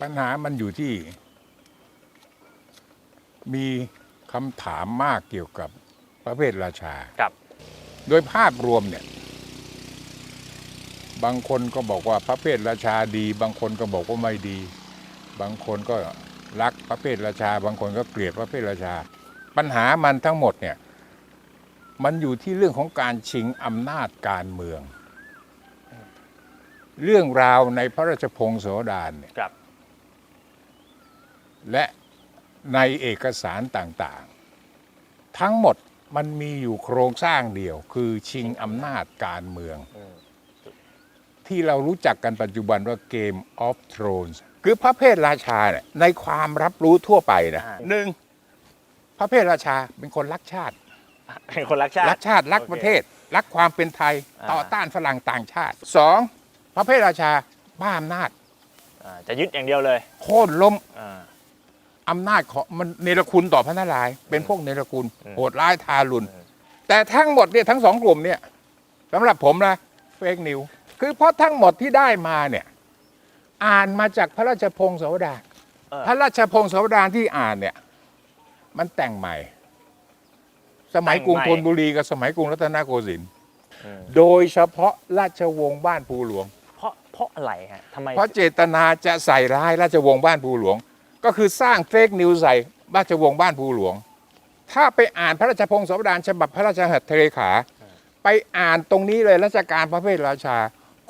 ปัญหามันอยู่ที่ มีคำถามมากเกี่ยวกับพระเพทราชากับ โดยภาพรวมเนี่ย บางคนก็บอกว่าพระเพทราชาดี บางคนก็บอกว่าไม่ดี บางคนก็รักพระเพทราชา บางคนก็เกลียดพระเพทราชา ปัญหามันทั้งหมดเนี่ย มันอยู่ที่เรื่องของการชิงอำนาจการเมือง เรื่องราวในพระราชพงศาวดารเนี่ยกับ และในเอกสารต่างๆ ทั้งหมดมันมีอยู่โครงสร้างเดียว คือชิงอำนาจการเมืองอืมที่เรารู้จักกันปัจจุบันว่า Game of Thrones คือพระเพทราชาเนี่ยในความรับรู้ทั่วไปนะอ่าหนึ่งพระเพทราชาเป็นคนรักชาติ เป็นคนรักชาติ รักชาติรักโอเคประเทศ รักความเป็นไทยอ่าต่อต้านฝรั่งต่างชาติสองพระเพทราชาบ้าอำนาจอ่าจะยึดอย่างเดียวเลย โค่นล้ม อ่าอำนาจของมันเนรคุณต่อพระนารายณ์เป็นพวกเนรคุณอืมโหดร้ายทารุณอืมแต่ทั้งหมดเนี่ยทั้งสองกลุ่มเนี่ยสำหรับผมนะเฟกนิวคือเพราะทั้งหมดที่ได้มาเนี่ยอ่านมาจากพระราชพงศาวดารเออ พระราชพงศาวดารที่อ่านเนี่ยมันแต่งใหม่ สมัยกรุงธนบุรีกับสมัยกรุงรัตนโกสินทร์อืมโดยเฉพาะราชวงศ์บ้านภูหลวง เพราะเพราะอะไรฮะทำไมเพราะเจตนาจะใส่ร้ายราชวงศ์บ้านภูหลวง ก็คือสร้างเฟกนิวใส่ราชวงศ์บ้านภูหลวง ถ้าไปอ่านพระราชพงศาวดารฉบับพระราชหัตถเลขา ไปอ่านตรงนี้เลยราชการพระเพทราชา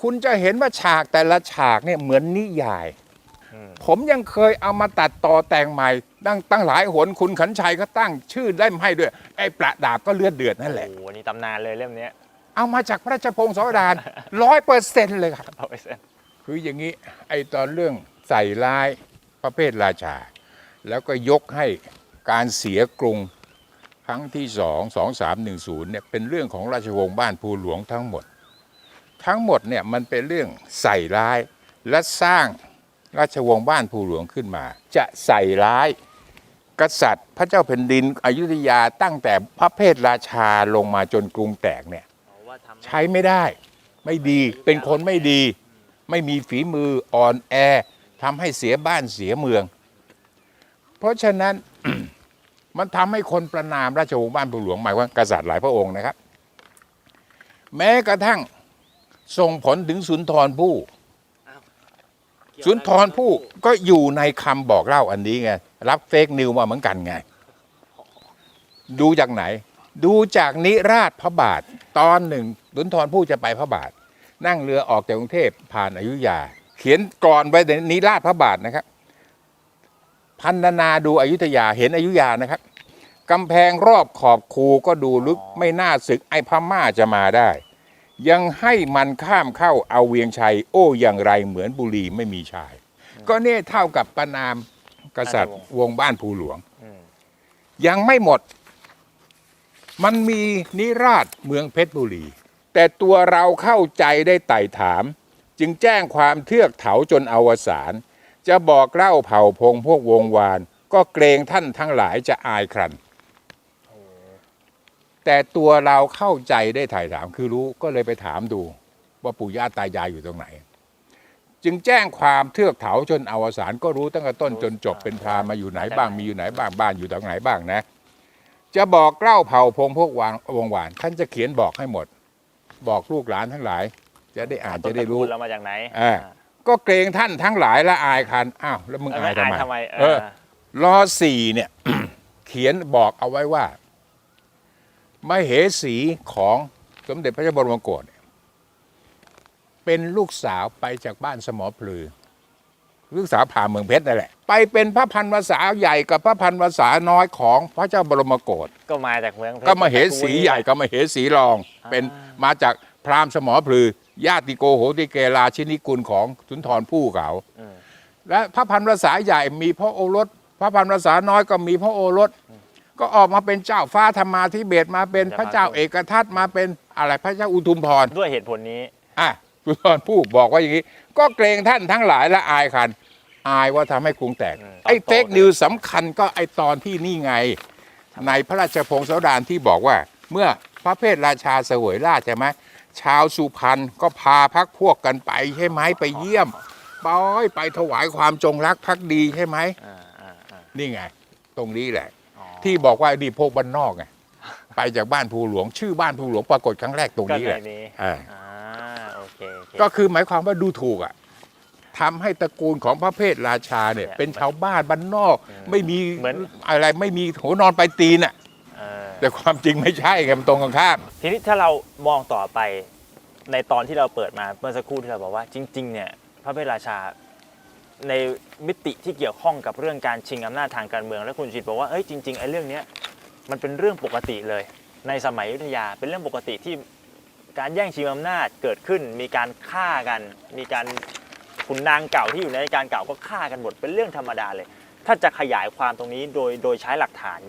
คุณจะเห็นว่าฉากแต่ละฉากเนี่ยเหมือนนิยายอืมผมยังเคยเอามาตัดต่อแต่งใหม่ตั้งตั้งหลายหนคุณขันชัยก็ตั้งชื่อเล่มให้ด้วย ไอ้ประดาบก็เลือดเดือดนั่นแหละโอ้โหนี่ตำนานเลยเล่มเนี้ยเอามาจากพระราชพงศาวดารร้อยเปอร์เซ็นต์เลยครับ เอาไปเส้นคืออย่างนี้ไอ้ตอนเรื่องใส่ร้ายป ระเภทราชา แล้วก็ยกให้การเสียกรุงครั้งที่สองสองสามหนึ่งศูนย์เนี่ยเป็นเรื่องของราชวงศ์บ้านภูหลวงทั้งหมด ทั้งหมดเนี่ยมันเป็นเรื่องใส่ร้ายและสร้างราชวงศ์บ้านภูหลวงขึ้นมา จะใส่ร้ายกษัตริย์ พระเจ้าแผ่นดินอยุธยาตั้งแต่พระเพทราชาลงมาจนกรุงแตกเนี่ยใช้ไม่ได้ ไม่ดีเป็นคนไม่ดี ไม่มีฝีมืออ่อนแอ ทำให้เสียบ้านเสียเมือง เพราะฉะนั้นมันทำให้คนประนามราชวงศ์บ้านปูหลวงหมายว่ากษัตริย์หลายพระองค์นะครับ แม้กระทั่งส่งผลถึงสุนทรภู่สุนทรภู่ก็อยู่ในคำบอกเล่าอันนี้ไงรับเฟกนิวมาเหมือนกันไง ดูจากไหน ดูจากนิราชพระบาท ตอนหนึ่งสุนทรภู่จะไปพระบาท นั่งเรือออกจากกรุงเทพผ่านอายุยา ขียนก่อนไว้ในนิราชพระบาทนะครับ พันนาดูอยุธยาเห็นอยุธยานะครับกำแพงรอบขอบคูก็ดูลึกไม่น่าศึกไอ้พม่าจะมาได้ ยังให้มันข้ามเข้าเอาเวียงชัย โอ้อย่างไรเหมือนบุรีไม่มีชาย ก็เนี่ยเท่ากับประนามกษัตริย์วงศ์บ้านภูหลวงอืมยังไม่หมด มันมีนิราชเมืองเพชรบุรี แต่ตัวเราเข้าใจได้ไต่ถาม จึงแจ้งความเทือกเถาจนอวสานจะบอกเล่าเผ่าพงพวกวงวาน ก็เกรงท่านทั้งหลายจะอายครันแต่ตัวเราเข้าใจได้ถ่ายถามคือรู้ก็เลยไปถามดู ว่าปู่ย่าตายายอยู่ตรงไหน จึงแจ้งความเทือกเถาจนอวสานก็รู้ตั้งแต่ต้นจนจบเป็นพรามาอยู่ไหนบ้างมีอยู่ไหนบ้างบ้านอยู่ตรงไหนบ้างนะ จะบอกเล่าเผ่าพงพวกวางวงวาน ท่านจะเขียนบอกให้หมด บอกลูกหลานทั้งหลาย จะได้อ่านจะได้รู้ต้นตระกูลเรามาจากไหนอ่าก็เกรงท่านทั้งหลายละอายคันอ้าวแล้วมึงเอออายไม่ทำอายไมทำไมเออเออรอสี่เนี่ย เขียนบอกเอาไว้ว่า มเหสีของสมเด็จพระเจ้าบรมโกศเนี่ยเป็นลูกสาวไปจากบ้านสมอพลือ ลูกสาวผ่าเมืองเพชรนั่นแหละ ไปเป็นพระพันวษาใหญ่กับพระพันวษาน้อยของพระเจ้าบรมโกศก็มาจากเมืองพชรก็มเหสีใหญ่กับมเหสีรอง เป็นมาจากพราหมณ์สมอพลือ ญาติโกโหติเกราชินิกุลของสุนทรภู่เขาอืมและพระพันวษาใหญ่มีพระโอรส พระพันวษาน้อยก็มีพระโอรส ก็ออกมาเป็นเจ้าฟ้าธรรมาธิเบศมาเป็นพระเจ้าเอกทัตมาเป็นอะไรพระเจ้าอุทุมพรด้วยเหตุผลนี้อะสุนทรภู่บอกว่าอย่างนี้ ก็เกรงท่านทั้งหลายและอายคันอายว่าทำให้กรุงแตกอืมไอ้ตอนโตเฟกนิวสำคัญก็ไอ้ตอนที่นี่ไง ในพระราชพงศาวดารที่บอกว่า เมื่อพระเพทราชาเสวยราชใช่ไหม ชาวสุพรรณก็พาพักพวกกันไปใช่ไหมไปเยี่ยมปอยไปถวายความจงรักภักดีใช่ไหมอ่าอ่าอ่านี่ไง ตรงนี้แหละอ๋อที่บอกว่าดีพวกบ้านนอกไงไปจากบ้านภูหลวง ชื่อบ้านภูหลวงปรากฏครั้งแรกตรงก็นี้ในแหละนี้อ่าอ่าโอเคโอเคก็คือหมายความว่าดูถูกอะทำให้ตระกูลของพระเพทราชาเนี่ยเนี่ยเป็นชาวบ้านบ้านนอกอืมไม่มีเหมือนอะไรไม่มีหัวนอนไปลายตีนอะเออ แต่ความจริงไม่ใช่ไงมันตรงกันข้าม ทีนี้ถ้าเรามองต่อไปในตอนที่เราเปิดมาเมื่อสักครู่ที่เราบอกว่าจริง ๆ เนี่ยพระเพราชาในมิติที่เกี่ยวข้องกับเรื่องการชิงอำนาจทางการเมือง และคุณชิดบอกว่าเอ้ยจริงๆไอ้เรื่องเนี้ยมันเป็นเรื่องปกติเลย ในสมัยอยุธยาเป็นเรื่องปกติที่การแย่งชิงอำนาจเกิดขึ้น มีการฆ่ากัน มีการขุนนางเก่าที่อยู่ในราชการเก่าก็ฆ่ากันหมดเป็นเรื่องธรรมดาเลย ถ้าจะขยายความตรงนี้โดยโดยใช้หลักฐาน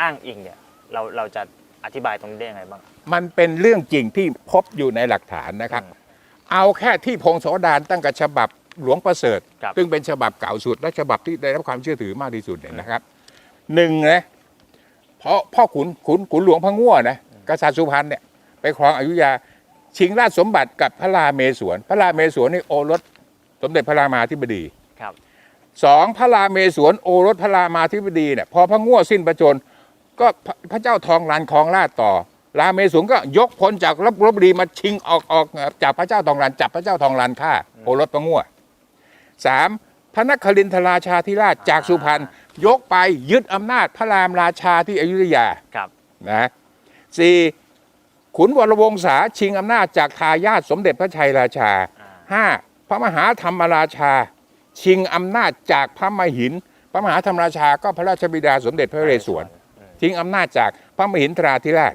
อ้างอิงเนี่ย เราเราจะอธิบายตรงนี้ได้ยังไงบ้าง มันเป็นเรื่องจริงที่พบอยู่ในหลักฐานนะครับอืมเอาแค่ที่พงศาวดารตั้งกับฉบับหลวงประเสริฐ ครับ ซึ่งเป็นฉบับเก่าสุด และฉบับที่ได้รับความเชื่อถือมากที่สุดเนี่ยนะครับหนึ่งนะเพราะพ่อขุนขุนขุนหลวงพระง่วนะกษัตริย์สุพรรณเนี่ยไปครองอยุธยาชิงราชสมบัติกับพระราเมศวร พระราเมศวรนี่โอรสสมเด็จพระรามาธิบดี ครับ สองพระราเมศวรโอรสพระรามาธิบดีเนี่ยพอพระง่วสิ้นประชนม์ ก็พระพระเจ้าทองรันครองราชย์ต่อราเมศวรก็ยกพลจากรบรบดีมาชิงออกออกจากพระเจ้าทองรันจับพระเจ้าทองรันฆ่าโอรสพระง่วสามพระนครินทราชาธิราชจากสุพรรณยกไปยึดอำนาจพระรามราชาที่อยุธยาครับนะสี่ขุนวรวงศาชิงอำนาจจากทายาทสมเด็จพระชัยราชาอ่าห้าพระมหาธรรมราชา ชิงอำนาจจากพระมหิน พระมหาธรรมราชาก็พระราชบิดาสมเด็จพระนเรศวร ชิงอำนาจจากพระมหินทราธิราช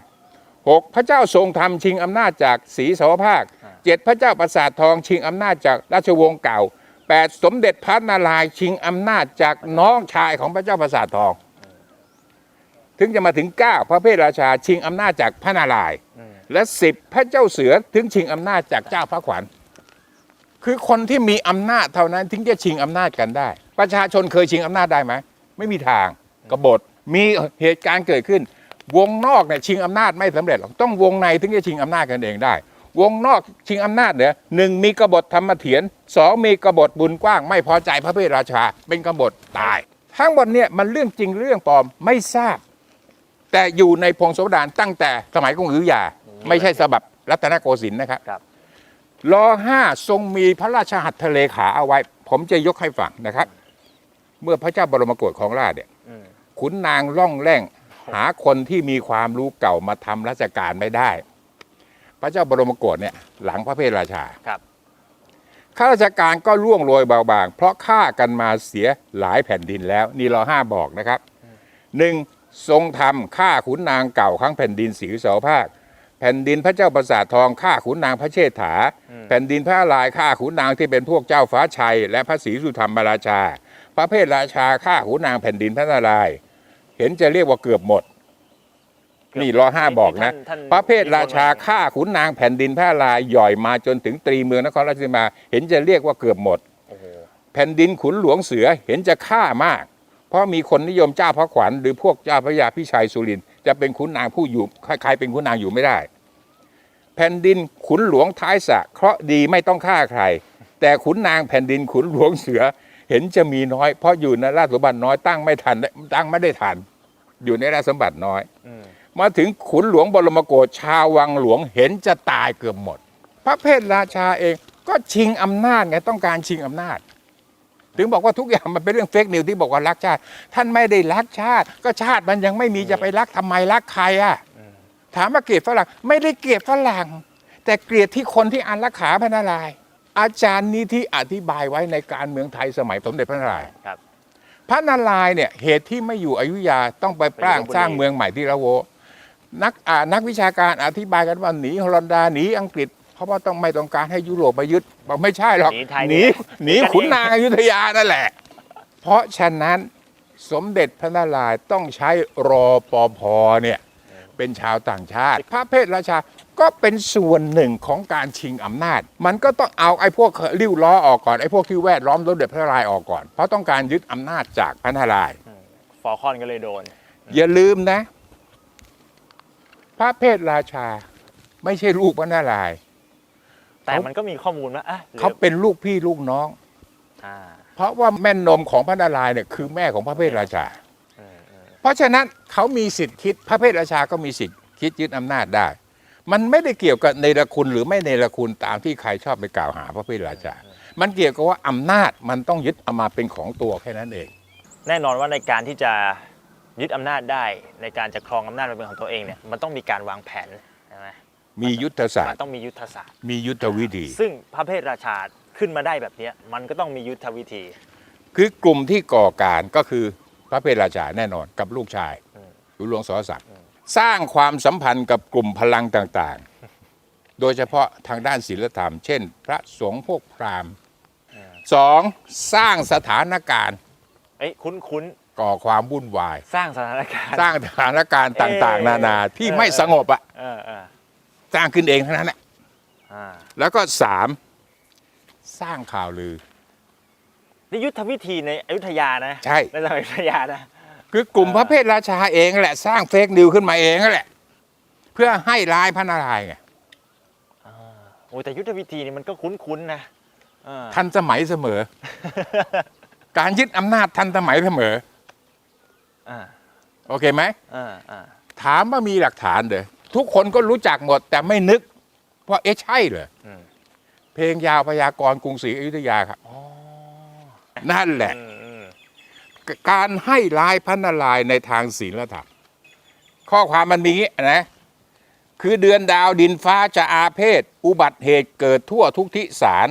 หกพระเจ้าทรงธรรมชิงอำนาจจากศรีสวภาคเจ็ดพระเจ้าประสาททองชิงอำนาจจากราชวงศ์เก่าแปดสมเด็จพระนารายณ์ชิงอำนาจจากน้องชายของพระเจ้าประสาททอง ถึงจะมาถึงเก้าพระเพทราชาชิงอำนาจจากพระนารายณ์อืมและสิบพระเจ้าเสือถึงชิงอำนาจจากเจ้าพระขวัญ คือคนที่มีอำนาจเท่านั้นถึงจะชิงอำนาจกันได้ ประชาชนเคยชิงอำนาจได้ไหมไม่มีทางกบฏ มีเหตุการณ์เกิดขึ้น วงนอกเนี่ยชิงอำนาจไม่สำเร็จหรอกต้องวงในถึงจะชิงอำนาจกันเองได้ วงนอกชิงอำนาจเนี่ยหนึ่งมีกบฏธรรมเถียรสองมีกบฏบุญกว้าง ไม่พอใจพระเพทราชา เป็นกบฏตาย ทั้งหมดเนี่ยมันเรื่องจริงเรื่องปลอมไม่ทราบ แต่อยู่ในพงศาวดารตั้งแต่สมัยกรุงอยุธยา ไม่ใช่ฉบับรัตนโกสินทร์นะครับครับรอห้าทรงมีพระราชหัตถเลขาเอาไว้ ผมจะยกให้ฟังนะครับ เมื่อพระเจ้าบรมโกศของราชเนี่ยอืม ขุนนางล่องแร่ง หาคนที่มีความรู้เก่ามาทำราชการไม่ได้ พระเจ้าบรมโกศเนี่ยหลังพระเพทราชาครับข้าราชการก็ล่วงโรยเบาบาง เพราะฆ่ากันมาเสียหลายแผ่นดินแล้ว นี่รอห้าบอกนะครับหนึ่งทรงทำฆ่าขุนนางเก่าครั้งแผ่นดินศรีเสาภาค แผ่นดินพระเจ้าประสาททองฆ่าขุนนางพระเชษฐา แผ่นดินพระลายฆ่าขุนนางที่เป็นพวกเจ้าฟ้าชัย และพระศรีสุธรรมราชา พระเพทราชาฆ่าขุนนางแผ่นดินพระนารายณ์ เห็นจะเรียกว่าเกือบหมด นี่รอห้าบอกนะ ท่านท่านพระเพทราชาฆ่าขุนนางแผ่นดินพระลายย่อยมาจนถึงตรีเมืองนครราชสีมา เห็นจะเรียกว่าเกือบหมด โอ้โหแผ่นดินขุนหลวงเสือเห็นจะฆ่ามาก เพราะมีคนนิยมเจ้าพระขวัญหรือพวกเจ้าพระยาพิชัยสุรินทร์จะเป็นขุนนางผู้อยู่ใครๆเป็นขุนนางอยู่ไม่ได้ แผ่นดินขุนหลวงท้ายสระเคราะห์ดีไม่ต้องฆ่าใคร แต่ขุนนางแผ่นดินขุนหลวงเสือ เห็นจะมีน้อย เพราะอยู่ในราชสมบัติน้อยตั้งไม่ทันตั้งไม่ได้ทัน อยู่ในราชสมบัติน้อยอืมมาถึงขุนหลวงบรมโกศชาววังหลวงเห็นจะตายเกือบหมด พระเพทราชาเองก็ชิงอำนาจไงต้องการชิงอำนาจ ถึงบอกว่าทุกอย่างมันเป็นเรื่องเฟกนิวที่บอกว่ารักชาติ ท่านไม่ได้รักชาติ ก็ชาติมันยังไม่มีจะไปรักทำไมรักใครอะถามว่าเกลียดฝรั่งไม่ได้เกลียดฝรั่งแต่เกลียดที่คนที่อ่านรักขาพระนารายณ์ อาจารย์นี้ที่อธิบายไว้ในการเมืองไทยสมัยสมเด็จพระนารายณ์ครับ พระนารายณ์เนี่ยเหตุที่ไม่อยู่อยุธยาต้องไปปร้างไปลพบุรีสร้างเมืองใหม่ที่ละโวนักอ่านักวิชาการอธิบายกันว่าหนีฮอลันดาหนีอังกฤษ เพราะว่าต้องไม่ต้องการให้ยุโรปมายึดบอกไม่ใช่หรอกหนีไทยหนีเนี่ยหนีหนีกันขุนเองนางอยุธยานั่นแหละ เพราะฉะนั้นสมเด็จพระนารายณ์ต้องใช้รอปภเนี่ยเป็นชาวต่างชาติ พระเพทราชา ก็เป็นส่วนหนึ่งของการชิงอำนาจ มันก็ต้องเอาไอ้พวกริ้วล้อออกก่อนไอ้พวกที่แวดล้อมสมเด็จพระนารายณ์ออกก่อน เพราะต้องการยึดอำนาจจากพระนารายณ์ฟอร์คอนก็เลยโดน อย่าลืมนะ พระเพทราชาไม่ใช่ลูกพระนารายณ์แต่เขามันก็มีข้อมูลว่าอะหรือเขาเป็นลูกพี่ลูกน้องอ่าเพราะว่าแม่นมของพระนารายณ์เนี่ยคือแม่ของพระเพทราชาเออเออเพราะฉะนั้นเขามีสิทธิ์คิดพระเพทราชาก็มีสิทธิ์คิดยึดอำนาจได้ มันไม่ได้เกี่ยวกับในรคุณหรือไม่ในรคุณตามที่ใครชอบไปกล่าวหาพระเพทราชา มันเกี่ยวกับว่าอำนาจมันต้องยึดเอามาเป็นของตัวแค่นั้นเอง แน่นอนว่าในการที่จะยึดอำนาจได้ในการจะครองอำนาจมาเป็นของตัวเองเนี่ยมันต้องมีการวางแผนใช่ไหมมียุทธศาสตมันร์ต้องมียุทธศาสตร์ มียุทธวิธี ซึ่งพระเพทราชาขึ้นมาได้แบบเนี้ยมันก็ต้องมียุทธวิธี คือกลุ่มที่ก่อการก็คือพระเพทราชาแน่นอนกับลูกชายอืมหรือหลวงสอศักดิ์ สร้างความสัมพันธ์กับกลุ่มพลังต่างๆ โดยเฉพาะทางด้านศีลธรรม เช่น พระสงฆ์พวกพราหมณ์สองสร้างสถานการณ์เอ้ยคุ้นคุ้นก่อความวุ่นวายๆสร้างสถานการณ์สร้างสถานการณ์ต่างเอ่อๆนานาที่เออไม่สงบอะเออเออสร้างขึ้นเองทั้งนั้นแหละอ่าแล้วก็สามสร้างข่าวลือ นี่ยุทธวิธีในอยุธยานะใช่ ในสมัยอยุธยานะ คือกลุ่มพระเพทราชาเองแหละ สร้างเฟกนิวขึ้นมาเองนั่นแหละ เพื่อให้ร้ายพระนารายณ์ไงโอ้ยแต่ยุทธวิธีนี่มันก็คุ้นๆนะเออทันสมัยเสมอ การยึดอำนาจทันสมัยเสมออ่าโอเคไหมอ่าอ่าถามว่ามีหลักฐานเด้อทุกคนก็รู้จักหมด แต่ไม่นึกว่าเอ๊ะใช่เหรออืมเพลงยาวพยากรณ์กรุงศรีอยุธยาครับอ๋อนั่นแหละอืมอืม การให้ร้ายพระนารายในทางศีลธรรม ข้อความมันมีงนี้นะคือเดือนดาวดินฟ้าจะอาเพศ อุบัติเหตุเกิดทั่วทุกทิศาร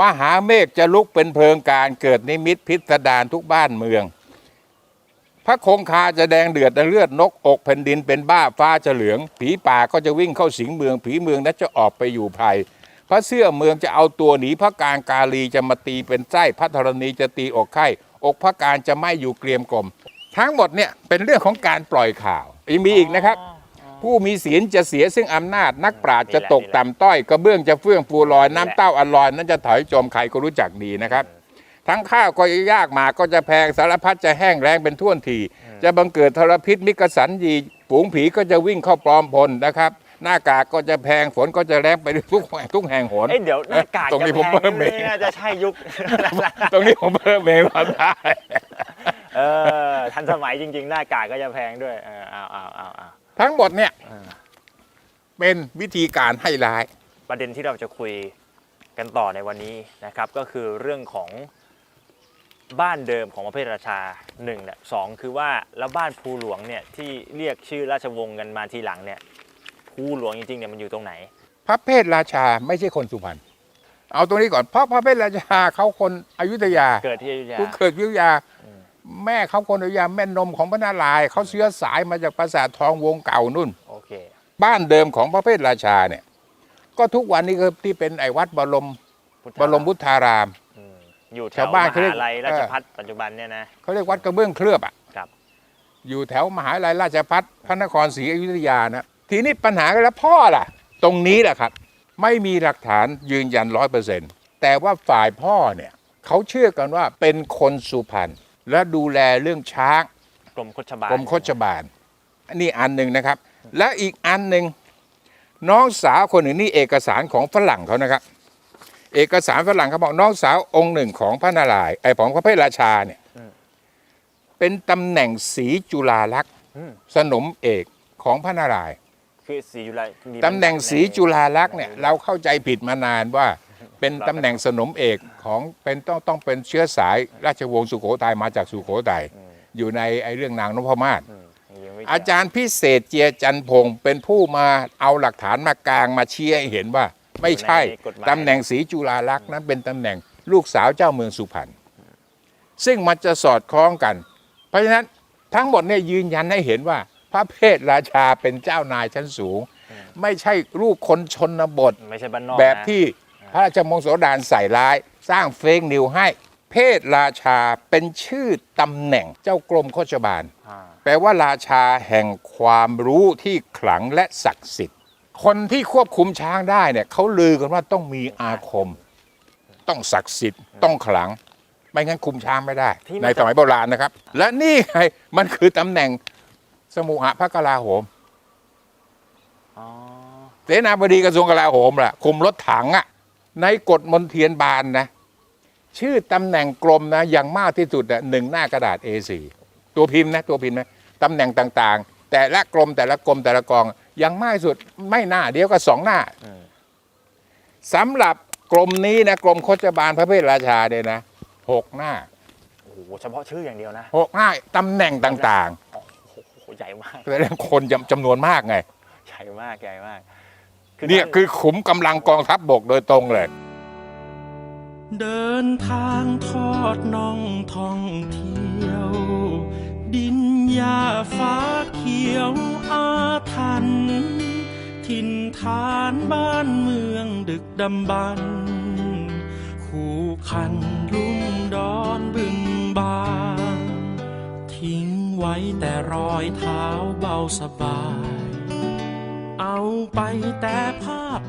มหาเมฆจะลุกเป็นเพลิงการเกิดนิมิตพิสดารทุกบ้านเมือง พระคงคาจะแดงเดือดเลือดนกอกแผ่นดินเป็นบ้าฟ้าจะเหลือง ผีป่าก็จะวิ่งเข้าสิงเมือง ผีเมืองนั้นจะออกไปอยู่ภัยพระเสื้อเมืองจะเอาตัวหนีพระการกาลีจะมาตีเป็นไส้พระธรณีจะตีอกไข่ อกพระการจะไม่อยู่เกรียมกลม ทั้งหมดเนี่ยเป็นเรื่องของการปล่อยข่าวยังมีอีกนะครับ ผู้มีศีลจะเสียซึ่งอำนาจนักปราชญ์จะตกต่ำต้อยกระเบื้องจะเฟื่องฟูลอยน้ำเต้าอลอยนั้นจะถอยจมใครก็รู้จักดีนะครับทั้งข้าวก็ยากหมากก็จะแพงสารพัดจะแห้งแรงเป็นท่วนที จะบังเกิดทรพิษมิกสันยีฝูงผีก็จะวิ่งเข้าปลอมพลนะครับ หน้ากากก็จะแพงฝนก็จะแรงไปทุกทุกแห่งหนเอ้ยเดี๋ยวหน้ากากตรงนี้จะผมแพเพิ่มงเองนี่น่าจะใช่ยุคตรงนี้ผมเพิ่มเองมาได้เออทันสมัยจริง ๆ หน้ากากก็จะแพงด้วยเออเอาเอาเอาเอาทั้งหมดเนี่ยเออเป็นวิธีการให้ร้าย ประเด็นที่เราจะคุยกันต่อในวันนี้นะครับ ก็คือเรื่องของบ้านเดิมของพระเพทราชาหนึ่งเนี่ยสองคือว่าแล้วบ้านภูหลวงเนี่ยที่เรียกชื่อราชวงศ์กันมาทีหลังเนี่ย ภูหลวงจริงๆเนี่ยมันอยู่ตรงไหน พระเพทราชาไม่ใช่คนสุพรรณเอาตรงนี้ก่อนเพราะพระเพทราชาเขาคนอยุธยาเกิดที่อยุธยาผู้เกิดอยุธยาอืมแม่เขาคนอยุธยาแม่นมของพระนารายณ์เขาเชื้อสายมาจากปราสาททองวงเก่านุ่น โอเค บ้านเดิมของพระเพทราชาเนี่ย ก็ทุกวันนี้ก็ที่เป็นไอ้วัดบรมพุทธบรมพุทธาราม อืมอยู่แถวชาวบ้านมเขาเรียก หาลัยราชเออพัฒปัจจุบันเนี่ยนะ เขาเรียกวัดกระเบื้องเคลือบอะครับ อยู่แถวมหาลัยราชพัฒพระนครศรีอยุธยานะ ทีนี้ปัญหาก็แล้วพ่อล่ะ ตรงนี้แหละครับ ไม่มีหลักฐานยืนยันร้อยเปอร์เซ็นต์แต่ว่าฝ่ายพ่อเนี่ยเขาเชื่อกันว่าเป็นคนสุพรรณและดูแลเรื่องช้างกรมโคชบาลกรมโคชบาลอันนี้อันหนึ่งนะครับ และอีกอันหนึ่งน้องสาวคนหนึ่งนี่เอกสารของฝรั่งเขานะครับ เอกสารฝรั่งเขาบอกน้องสาวองค์หนึ่งของพระนารายณ์ไอ้ของพระเพทราชาเนี่ยเป็นตำแหน่งสีจุฬาลักษณ์อืมสนมเอกของพระนารายณ์ คือสีจุฬามีตำแหน่งสีจุฬาลักษณ์เนี่ยเราเข้าใจผิดมานานว่าเป็นตำแหน่งสนมเอกของเป็นต้องต้องเป็นเชื้อสายราชวงศ์สุโขทัยมาจากสุโขทัยอยู่ในไอ้เรื่องนางนพมาศอืมยังไม่เจอาจารย์พิเศษเจียจันพงศ์เป็นผู้มาเอาหลักฐานมากลางมาชี้ให้เห็นว่า ไม่ใช่ในกฎหมายตำแหน่งสีจุฬาลักษณ์นั้นเป็นตำแหน่งลูกสาวเจ้าเมืองสุพรรณซึ่งมันจะสอดคล้องกัน เพราะฉะนั้นทั้งหมดเนี่ยยืนยันให้เห็นว่า พระเพทราชาเป็นเจ้านายชั้นสูง ไม่ใช่ลูกคนชนบท ไม่ใช่บ้านนอกแบบนะที่พระราชมงโสดานใส่ร้าย สร้างเฟกนิวให้ เพศราชาเป็นชื่อตำแหน่งเจ้ากรมโคชบาล อ่าแปลว่าราชาแห่งความรู้ที่ขลังและศักดิ์สิทธิ์ คนที่ควบคุมช้างได้เนี่ยเขาลือกันว่าต้องมีอาคม ต้องศักดิ์สิทธิ์ต้องขลัง ไม่งั้นคุมช้างไม่ได้ในสมัยโบราณนะครับ และนี่ไงมันคือตำแหน่ง สมุหะพระกลาโหมอ๋อเสนาบดีกระทรวงกลาโหมล่ะ คุมรถถังอะ ในกฎมนเทียนบานนะ ชื่อตำแหน่งกรมนะอย่างมากที่สุดอะหนึ่งหน้ากระดาษ A4 ตัวพิมพ์นะ ตัวพิมพ์นะตำแหน่งต่างๆ แต่ละกรมแต่ละกรมแต่ละกองอย่างมากที่สุดไม่หน้าเดียวก็สองหน้าอืมสำหรับกรมนี้นะกรมโคจบาลพระเพทราชาเนี่ยนะหกหน้าโอ้โหเฉพาะชื่ออย่างเดียวนะหกหน้าตำแหน่งต่างโอ้โห ใหญ่มากๆแต่คนจำจำนวนมากไงใหญ่มากใหญ่มากเนี่ยท่าคือขุมกำลังกองทัพบบกโดยตรงเลย เดินทางทอดน่องท่องเที่ยว ดินหญ้าฟ้าเขียวอาทันถิ่นฐานบ้านเมืองดึกดำบรรพ์คู่คันลุ่มดอนบึงบางทิ้ง ไว้แต่รอยเท้าเบาสบาย เอาไปแต่ภาพ